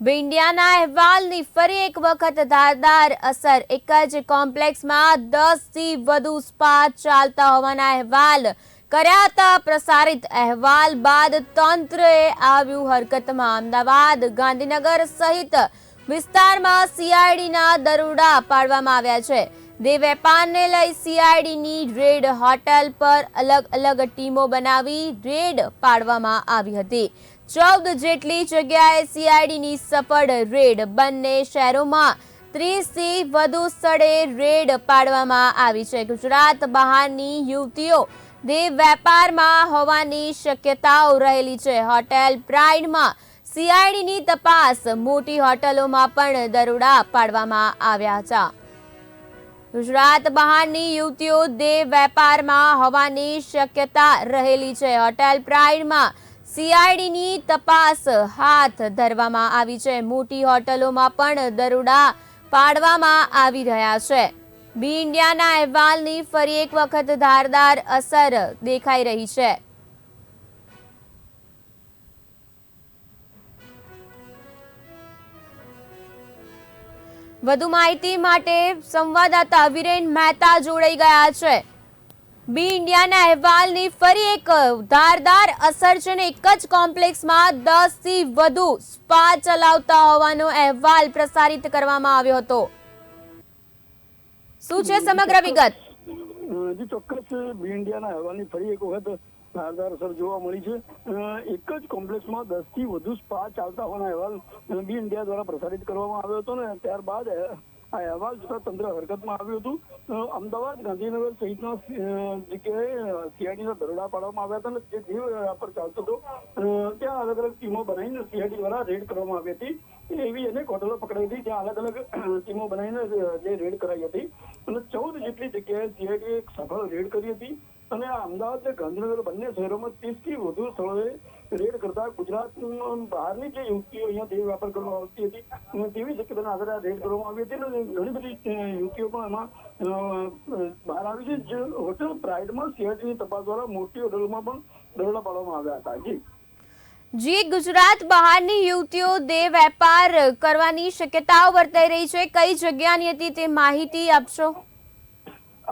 ભીંડિયાના અહેવાલની ફરી એક વખત ધારદાર અસર. એક જ કોમ્પ્લેક્સમાં દસથી વધુ સ્પા ચાલતા હોવાના અહેવાલ કર્યા હતા. પ્રસારિત અહેવાલ બાદ તંત્રએ આવ્યું હરકતમાં. અમદાવાદ, ગાંધીનગર સહિત વિસ્તારમાં સીઆઈડીના દરોડા પાડવામાં આવ્યા છે. દે વેપારને લઈ સીઆઈડીની રેડ હોટેલ પર અલગ અલગ ટીમો બનાવી રેડ પાડવામાં આવી હતી. ચૌદ જેટલી જગ્યાએ સીઆઈડીની સફળ રેડ બંને શહેરોમાં ત્રીસથી વધુ સ્થળે રેડ પાડવામાં આવી છે. ગુજરાત બહારની યુવતીઓ દે વેપારમાં હોવાની શક્યતાઓ રહેલી છે. હોટેલ પ્રાઇડમાં સીઆઈડીની તપાસ મોટી હોટલોમાં પણ દરોડા પાડવામાં આવ્યા હતા. ગુજરાત બહારની યુવતીઓ દેહ વેપારમાં હોવાની શક્યતા રહેલી છે. હોટેલ પ્રાઇડમાં સીઆઈડીની તપાસ હાથ ધરવામાં આવી છે. મોટી હોટલોમાં પણ દરોડા પાડવામાં આવી રહ્યા છે. બી ઇન્ડિયાના અહેવાલની ફરી એક વખત ધારદાર અસર દેખાઈ રહી છે. વધુ માહિતી માટે સંવાદદાતા વિરેન મહેતા જોડાઈ ગયા છે. બી ઇન્ડિયાના અહેવાલની ફરી એક ધારદાર અસર છે ને એક જ કોમ્પ્લેક્સમાં દસથી વધુ સ્પા ચલાવતા હોવાનો અહેવાલ પ્રસારિત કરવામાં આવ્યો હતો. શું છે સમગ્ર વિગત? જી ચોક્કસ બી ઇન્ડિયાના અહેવાલની ફરી એક વખત ધારદાર અસર જોવા મળી છે. એક જ કોમ્પ્લેક્સમાં દસથી વધુ સ્પા ચાલતા હોવાના અહેવાલ બી ઇન્ડિયા દ્વારા પ્રસારિત કરવામાં આવ્યો હતો ને ત્યારબાદ આ અહેવાલ જોતા તંત્ર હરકતમાં આવ્યું હતું. અમદાવાદ ગાંધીનગર સહિતના જગ્યાએ સીઆઈડીના દરોડા પાડવામાં આવ્યા હતા અને જે દેવ પર ચાલતો હતો ત્યાં અલગ અલગ ટીમો બનાવીને સીઆઈડી દ્વારા રેડ કરવામાં આવી હતી. એવી અનેક હોટલો પકડાઈ હતી ત્યાં અલગ અલગ ટીમો બનાવીને જે રેડ કરાઈ હતી. અને ચૌદ જેટલી જગ્યાએ સીઆઈડીએ સફળ રેડ કરી હતી. અને અમદાવાદ અને ગાંધીનગર બંને શહેરોમાં ત્રીસથી વધુ સ્થળોએ રેડ કરતા ગુજરાત બહારની જે યુવતીઓ અહીંયા દેહ વ્યાપાર કરવામાં આવતી હતી તેવી શક્યતાના આધારે આ રેડ કરવામાં આવી હતી. ઘણી બધી યુવતીઓ પણ એમાં બહાર આવી છે. જે હોટેલ પ્રાઇડમાં સીઆઈટીની તપાસ દ્વારા મોટી હોટલોમાં પણ દરોડા પાડવામાં આવ્યા હતા. જી. જી, ગુજરાત બહારની યુવતીઓ દે વેપાર કરવાની શક્યતાઓ વર્તાઈ રહી છે. કઈ જગ્યાની હતી તે માહિતી આપશો?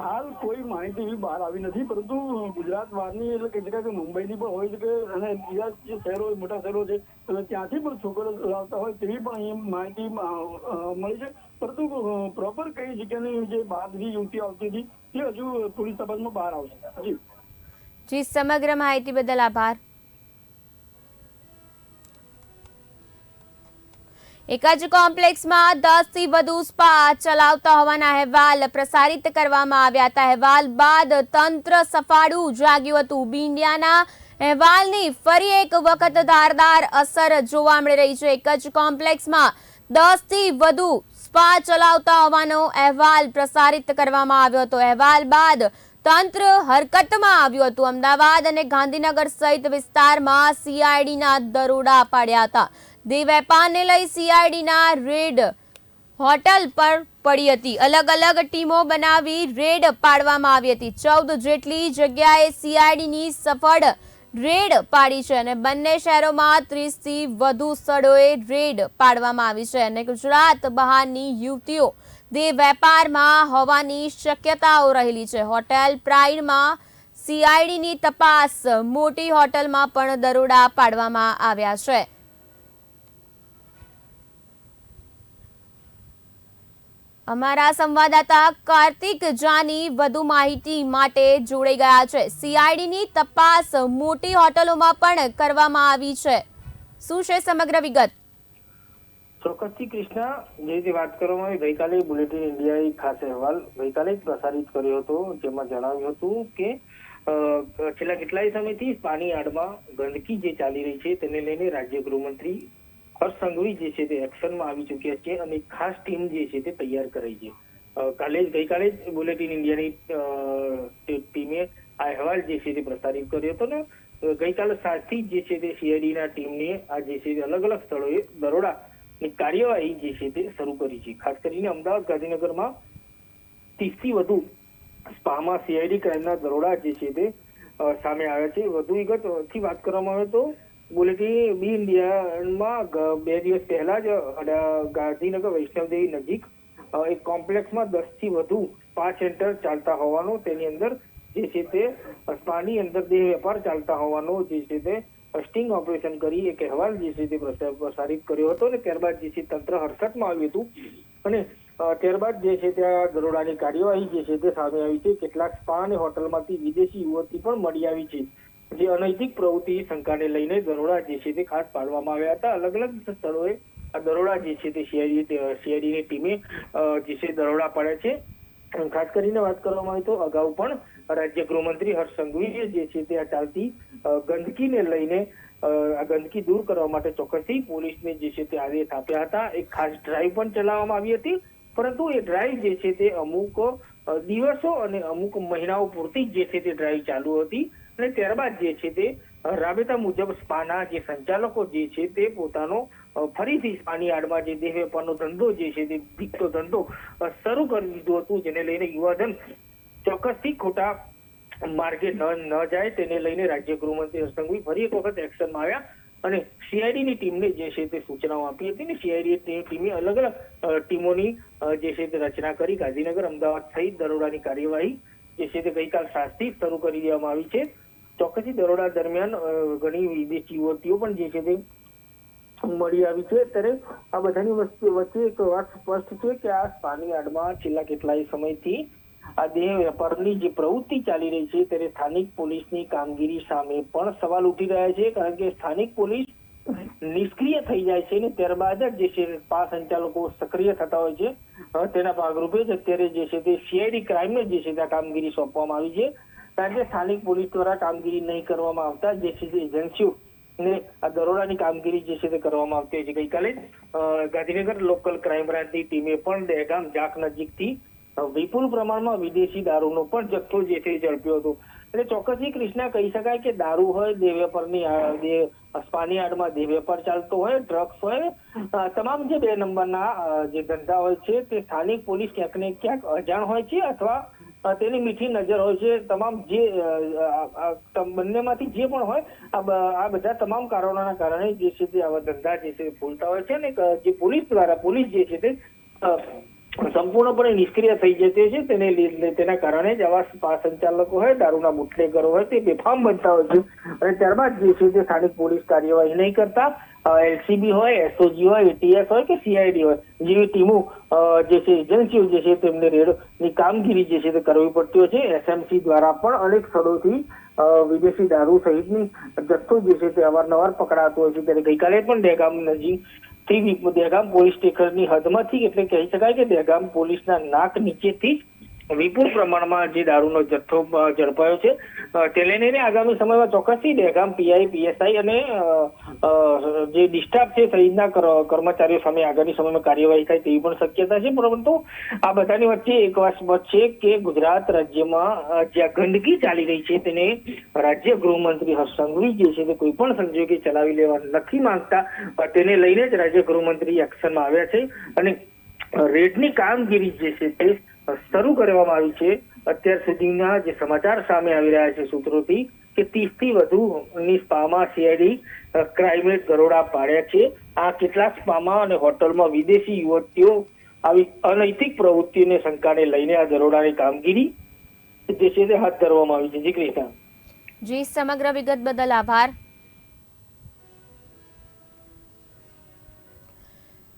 હાલ કોઈ માહિતી એવી બહાર આવી નથી, પરંતુ ગુજરાત બહારની એટલે કહી શકાય કે મુંબઈની પણ હોય છે કે, અને બીજા જે શહેરો, મોટા શહેરો છે, અને ત્યાંથી પણ છોકરો લાવતા હોય તેવી પણ અહીં માહિતી મળી છે. પરંતુ પ્રોપર કઈ જગ્યાની જે બહારની યુવતી આવતી હતી, તે હજુ પોલીસ તપાસમાં બહાર આવશે. જી. જી, સમગ્ર માહિતી બદલ આભાર. એક જ કોમ્પ્લેક્સમાં દસથી વધુ સ્પા ચલાવતા હોવાના અહેવાલ પ્રસારિત કરવામાં આવ્યા હતા. અહેવાલ બાદ તંત્ર સફાળું જાગ્યું હતું. બિંડિયાના અહેવાલની ફરી એક વખત ધારદાર અસર જોવા મળી રહી છે. એક જ કોમ્પ્લેક્સમાં દસથી વધુ સ્પા ચલાવતા હોવાનો અહેવાલ પ્રસારિત કરવામાં આવ્યો હતો. અહેવાલ બાદ તંત્ર હરકતમાં આવ્યું હતું. અમદાવાદ અને ગાંધીનગર સહિત વિસ્તારમાં સીઆઈડીના દરોડા પાડ્યા હતા. દે વેપારને લઈ સીઆઈડીના રેડ હોટલ પર પડી હતી. અલગ અલગ ટીમો બનાવી રેડ પાડવામાં આવી હતી. ચૌદ જેટલી જગ્યાએ સીઆઈડીની સફળ રેડ પાડી છે અને બંને શહેરોમાં ત્રીસથી વધુ સ્થળોએ રેડ પાડવામાં આવી છે અને ગુજરાત બહારની યુવતીઓ દે વેપારમાં હોવાની શક્યતાઓ રહેલી છે. હોટેલ પ્રાઇડમાં સીઆઈડીની તપાસ મોટી હોટલમાં પણ દરોડા પાડવામાં આવ્યા છે. અમારા સંવાદદાતા કાર્તિક જાની વધુ માહિતી માટે જોડાઈ ગયા છે. સીઆઈડીની તપાસ મોટી હોટલોમાં પણ કરવામાં આવી છે. શું છે સમગ્ર વિગત? ચોક્કસથી કૃષ્ણા, જે રીતે વાત કરવામાં આવી, ગઈકાલે બુલેટિન ઇન્ડિયાએ ખાસ અહેવાલ ગઈકાલે જ પ્રસારિત કર્યો હતો, જેમાં જણાવ્યું હતું કે છેલ્લા કેટલાય સમયથી પાણી આડમાં ગંદકી જે ચાલી રહી છે, તેને લઈને રાજ્ય ગૃહમંત્રી હર્ષ જે છે તે એક્શનમાં આવી ચૂક્યા છે અને ખાસ ટીમ જે છે તે તૈયાર કરાઈ છે. કાલે જ, ગઈકાલે જ બુલેટિન ઇન્ડિયાની ટીમે આ અહેવાલ જે છે તે પ્રસારિત કર્યો હતો ને ગઈકાલે સાંજથી જ છે તે સીઆઈડીના ટીમને આ જે છે તે અલગ અલગ સ્થળોએ દરોડા ની કાર્યવાહી જે છે તે શરૂ કરી છે. ખાસ કરીને અમદાવાદ ગાંધીનગરમાં ત્રીસથી વધુ સ્પામાં સીઆઈડી ક્રાઇમના દરોડા જે છે તે સામે આવ્યા છે. વધુ વિગતથી વાત કરવામાં આવે તો બુલેટિન બી ઇન્ડિયામાં બે દિવસ પહેલા જ ગાંધીનગર વૈષ્ણવદેવી નજીક એક કોમ્પ્લેક્સમાં દસથી વધુ સ્પા સેન્ટર ચાલતા હોવાનું, તેની અંદર જે છે તે સ્પાની અંદર દેહ વેપાર ચાલતા હોવાનો જે છે તે સ્ટિંગ ઓપરેશન કરી, એક અહેવાલ જે છે તે પ્રસારિત કર્યો હતો અને ત્યારબાદ જે છે તંત્ર હરકતમાં આવ્યું હતું અને ત્યારબાદ જે છે ત્યાં દરોડાની કાર્યવાહી જે છે તે સામે આવી છે. કેટલાક સ્પા અને હોટલમાંથી વિદેશી યુવતી પણ મળી આવી છે. જે અનૈતિક પ્રવૃત્તિ શંકાને લઈને દરોડા જે છે તે ખાસ પાડવામાં આવ્યા હતા. અલગ અલગ સ્થળોએ આ દરોડા જે છે તે સીઆઈડી સીઆઈડીની ટીમે જે છે દરોડા પાડ્યા છે. ખાસ કરીને વાત કરવામાં આવે તો અગાઉ પણ રાજ્ય ગૃહમંત્રી હર્ષ સંઘવીએ જે છે તે આ ચાલતી ગંદકીને લઈને આ ગંદકી દૂર કરવા માટે ચોક્કસથી પોલીસને જે છે તે આદેશ આપ્યા હતા. એક ખાસ ડ્રાઈવ પણ ચલાવવામાં આવી હતી. પરંતુ એ ડ્રાઈવ જે છે તે અમુક દિવસો અને અમુક મહિનાઓ પૂરતી જે છે તે ડ્રાઈવ ચાલુ હતી. અને ત્યારબાદ જે છે તે રાબેતા મુજબ સ્પાના જે સંચાલકો જે છે તે પોતાનો ફરીથી સ્પાની આડમાં જે દેહ વેપારનો ધંધો જે છે તે ભીખતો ધંધો શરૂ કરી દીધો હતું, જેને લઈને યુવાધન ચોક્કસથી ખોટા માર્ગે ન ન જાય, તેને લઈને રાજ્ય ગૃહમંત્રી હર્ષ ફરી એક વખત એક્શનમાં આવ્યા અને સીઆઈડીની ટીમને જે છે તે સૂચનાઓ આપી હતી ને સીઆઈડી ટીમે અલગ અલગ ટીમોની જે છે તે રચના કરી. ગાંધીનગર, અમદાવાદ સહિત દરોડાની કાર્યવાહી જે છે તે ગઈકાલ સાંજથી શરૂ કરી દેવામાં આવી છે. ચોક્કસથી દરોડા દરમિયાન ઘણી વિદેશી યુવતીઓ પણ જે છે તે મળી આવી છે. ત્યારે આ બધાની વચ્ચે એક વાત સ્પષ્ટ છે કે આ સ્થાનિક આડમાં છેલ્લા કેટલાય સમયથી આ દેહ વેપારની જે પ્રવૃત્તિ ચાલી રહી છે, ત્યારે સ્થાનિક પોલીસની કામગીરી સામે પણ સવાલ ઉઠી રહ્યા છે, કારણ કે સ્થાનિક પોલીસ નિષ્ક્રિય થઈ જાય છે ને ત્યારબાદ જ જે છે પા સંચાલકો સક્રિય થતા હોય છે. તેના ભાગરૂપે જ અત્યારે જે છે તે સીઆઈડી ક્રાઇમને જે છે તે કામગીરી સોંપવામાં આવી છે. કારણ કે સ્થાનિક પોલીસ દ્વારા કામગીરી નહીં કરવામાં આવતા, જે છે એજન્સીઓ ને આ દરોડાની કામગીરી જે છે તે કરવામાં આવતી હોય છે. ગઈકાલે ગાંધીનગર લોકલ ક્રાઇમ બ્રાન્ચની ટીમે પણ દહેગામ જાક નજીકથી વિપુલ પ્રમાણમાં વિદેશી દારૂનો પણ જથ્થો જે છે ઝડપ્યો હતો. એટલે ચોક્કસથી કૃષ્ણા કહી શકાય કે દારૂ હોય દેહ વેપારની અસ્પાની સ્પાની આડમાં દેહ વેપાર ચાલતો હોય, ડ્રગ્સ હોય તમામ જે બે નંબરના જે ધંધા હોય છે તે સ્થાનિક પોલીસ ક્યાંક ને ક્યાંક અજાણ હોય છે અથવા તેની મીઠી નજર હોય છે. તમામ જે બંનેમાંથી જે પણ હોય, આ બધા તમામ કારણોના કારણે જે છે તે આવા ધંધા જે છે તે ફૂલતા હોય છે અને જે પોલીસ દ્વારા, પોલીસ જે છે તે સંપૂર્ણપણે નિષ્ક્રિય થઈ જતી છે. તેને તેના કારણે જ આવા સંચાલકો હોય, દારૂના બુટલેગરો હોય, તે બેફામ બનતા હોય છે. અને ત્યારબાદ જે છે તે સ્થાનિક પોલીસ કાર્યવાહી નહીં કરતા. એલસીબી હોય, એસઓજી હોય ટીએસ હોય કે સીઆઈડી હોય, જેવી ટીમો જે છે, એજન્સીઓ જે છે, તેમને રેડની કામગીરી જે છે તે કરવી પડતી હોય છે. એસએમસી દ્વારા પણ અનેક સ્થળોથી વિદેશી દારૂ સહિતની જથ્થો જે છે તે અવારનવાર પકડાતો હોય છે. ત્યારે ગઈકાલે પણ દહેગામ નજીકથી દહેગામ પોલીસ સ્ટેશનની હદમાંથી, એટલે કહી શકાય કે દહેગામ પોલીસના નાક નીચેથી જ વિપુલ પ્રમાણમાં જે દારૂનો જથ્થો ઝડપાયો છે તે લઈને આગામી સમયમાં ચોક્કસથી દહેગામ, પીઆઈ, પીએસઆઈ અને જે ડિસ્ટાફ છે સહિતના કર્મચારીઓ સામે આગામી સમયમાં કાર્યવાહી થાય તેવી પણ શક્યતા છે, પરંતુ આ બધાની વચ્ચે એક વાત છે કે ગુજરાત રાજ્યમાં જ્યાં ગંદકી ચાલી રહી છે તેને રાજ્ય ગૃહમંત્રી હર્ષ જે છે તે કોઈ પણ સંજોગે ચલાવી લેવા નથી માંગતા. તેને લઈને જ રાજ્ય ગૃહમંત્રી એક્શનમાં આવ્યા છે અને રેડની કામગીરી જે છે તે શરૂ કરવામાં આવી છે. અત્યાર સુધીના જે સમાચાર સામે આવી રહ્યા છે સૂત્રોથી કે ત્રીસથી વધુ ની સ્પામાં સીઆઈડી ક્રાઇમેટ ગરોડા પાડ્યા છે. આ કેટલાક સ્પામાં અને હોટલમાં વિદેશી યુવતીઓ આવી અનૈતિક પ્રવૃત્તિઓને શંકાને લઈને આ દરોડાની કામગીરી જે છે તે હાથ ધરવામાં આવી છે. જી કૃષ્ણ. જી, સમગ્ર વિગત બદલ આભાર.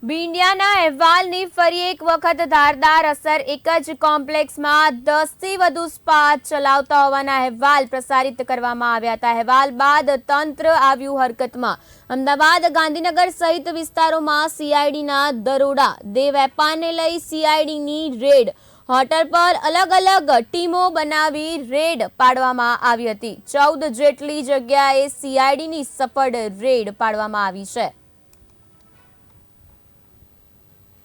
બી ઇન્ડિયાના અહેવાલની ફરી એક વખત ધારદાર અસર એક જ કોમ્પ્લેક્સમાં દસથી વધુ સ્પા ચલાવતા હોવાના અહેવાલ પ્રસારિત કરવામાં આવ્યા હતા. અહેવાલ બાદ તંત્ર આવ્યું હરકતમાં. અમદાવાદ, ગાંધીનગર સહિત વિસ્તારોમાં સીઆઈડીના દરોડા દે વેપારને લઈ સીઆઈડીની રેડ, હોટલ પર અલગ અલગ ટીમો બનાવી રેડ પાડવામાં આવી હતી. ચૌદ જેટલી જગ્યાએ સીઆઈડીની સફળ રેડ પાડવામાં આવી છે.